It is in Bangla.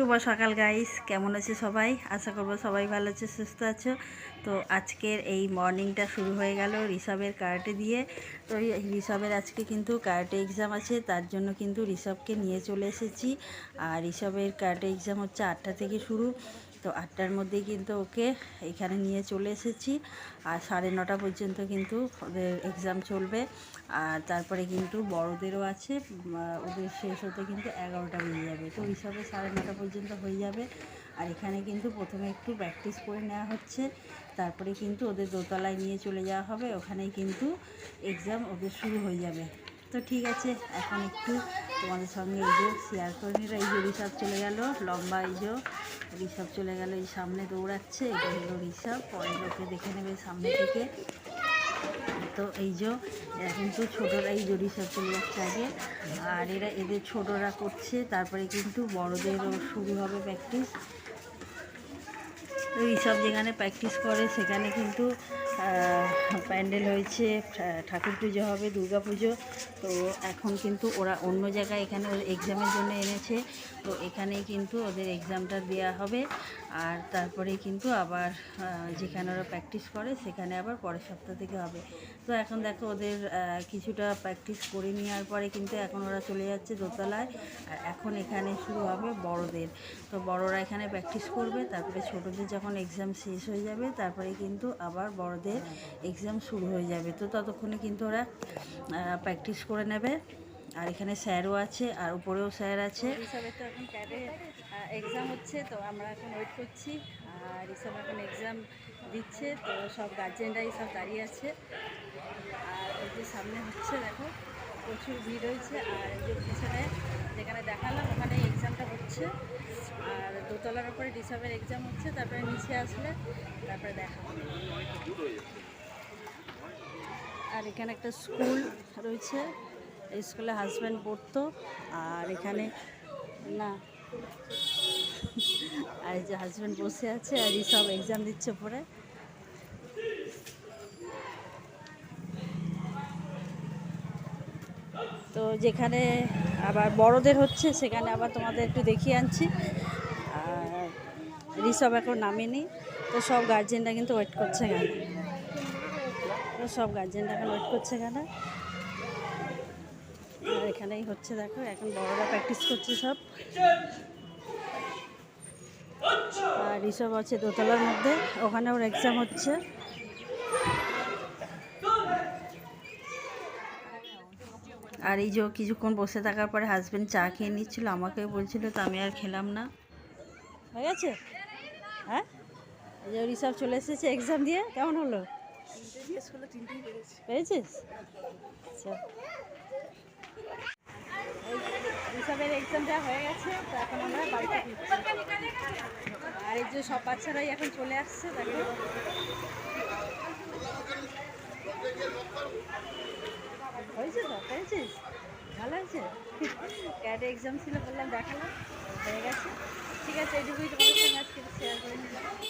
শুভ সকাল গাইস কেমন আছে সবাই? আশা করব সবাই ভালো আছে, সুস্থ আছো। তো আজকের এই মর্নিংটা শুরু হয়ে গেল ঋষভের কার্টে দিয়ে। তো ঋষভের আজকে কিন্তু কার্টে এক্সাম আছে, তার জন্য কিন্তু ঋষভকে নিয়ে চলে এসেছি। আর ঋষভের কার্টে এক্সাম হচ্ছে আটটা থেকে শুরু। তো আটটার মধ্যেই কিন্তু ওকে এখানে নিয়ে চলে এসেছি। আর সাড়ে নটা পর্যন্ত কিন্তু ওদের এক্সাম চলবে। আর তারপরে কিন্তু বড়দেরও আছে ওদের শেষ হতে কিন্তু এগারোটা বেজে যাবে। তো হিসাবে সাড়ে নটা পর্যন্ত হয়ে যাবে। আর এখানে কিন্তু প্রথমে একটু প্র্যাকটিস করে নেওয়া হচ্ছে। তারপরে কিন্তু ওদের দোতলায় নিয়ে চলে যাওয়া হবে। ওখানেই কিন্তু এক্সাম ওদের শুরু হয়ে যাবে। তো ঠিক আছে, এখন একটু তোমাদের সঙ্গে এই যে শেয়ার করে নিল এই যে ঋষভ চলে গেল, লম্বা এই যে ঋষভ চলে গেল, এই সামনে দৌড়াচ্ছে, এটা হলো ঋষভ পরে লোকে দেখে নেবে সামনে থেকে। তো এই যে, এরা কিন্তু ছোটরা এই জড়ি সব চলে যাচ্ছে আগে, আর এরা এদের ছোটরা করছে, তারপরে কিন্তু বড়দেরও শুরু হবে প্র্যাকটিস তো এইসব যেখানে প্র্যাকটিস করে, সেখানে কিন্তু প্যান্ডেল হয়েছে ঠাকুর পুজো হবে, দুর্গা পুজো। তো এখন কিন্তু ওরা অন্য জায়গায় এখানে এক্সামের জন্য এনেছে। তো এখানেই কিন্তু ওদের এক্সামটা দেওয়া হবে। আর তারপরে কিন্তু আবার যেখানে ওরা প্র্যাকটিস করে, সেখানে আবার পরের সপ্তাহ থেকে হবে। তো এখন দেখো ওদের কিছুটা প্র্যাকটিস করে নেওয়ার পরে কিন্তু এখন ওরা চলে যাচ্ছে দোতলায়। আর এখন এখানে শুরু হবে বড়দের। তো বড়রা এখানে প্র্যাকটিস করবে, তারপরে ছোটদের যখন এক্সাম শেষ হয়ে যাবে, তারপরে কিন্তু আবার বড়দের এক্সাম শুরু হয়ে যাবে। তো ততক্ষণে কিন্তু ওরা প্র্যাকটিস করে নেবে। আর এখানে স্যারও আছে, আর উপরেও স্যার আছে। হিসাবে তো এখন ক্যাডে এক্সাম হচ্ছে, তো আমরা এখন ওয়েট করছি। আর ঋষভ এখন এক্সাম দিচ্ছে, তো সব গার্জেনরাই সব দাঁড়িয়ে আছে। আর এই যে সামনে হচ্ছে, দেখো, প্রচুর ভিড় হয়েছে। আর যে পিছনে যেখানে দেখালাম, ওখানে এক্সামটা হচ্ছে। আর দোতলার উপরে ঋষভের এক্সাম হচ্ছে, তারপরে নিচে আসলে, তারপরে দেখা। আর এখানে একটা স্কুল রয়েছে। এই স্কুলে হাজব্যান্ড পড়তো। আর এখানে না, আর যে হাজব্যান্ড বসে আছে আর এই সব এক্সাম দিচ্ছে পরে। তো যেখানে আবার বড়দের হচ্ছে, সেখানে আবার তোমাদের একটু দেখিয়ে আনছি। আর ঋষভ এখন নামেনি, তো সব গার্জেনরা কিন্তু ওয়েট করছে তো সব গার্জেনরা এখন ওয়েট করছে এখানে এখানেই হচ্ছে, দেখো, এখন বড়রা প্র্যাকটিস করছে সব। আর ঋষভ আছে দোতলার মধ্যে ওখানে ওর এক্সাম হচ্ছে। আর এই যে কিছুক্ষণ বসে থাকার পরে হাজব্যান্ড চা খেয়ে নিচ্ছিল আমাকে বলছিল তো আমি আর খেলাম না। হয়ে গেছে? হ্যাঁ? এই যে ঋষভ চলে এসেছে এক্সাম দিয়ে, কেমন হলো? পেয়েছিস? আচ্ছা। এই ঋষভের এক্সামটা হয়ে গেছে, তো এখন আমরা বাড়িতে আর এই যে সব বাচ্চারাই এখন চলে আসছে তাকে হয়েছে তো? পেয়েছিস ভালো হয়েছে? ক্যাডে এক্সাম ছিল বললাম, দেখালাম। হয়ে গেছে। ঠিক আছে, এইটুকুই তোমাদের সঙ্গে আজকে শেয়ার করে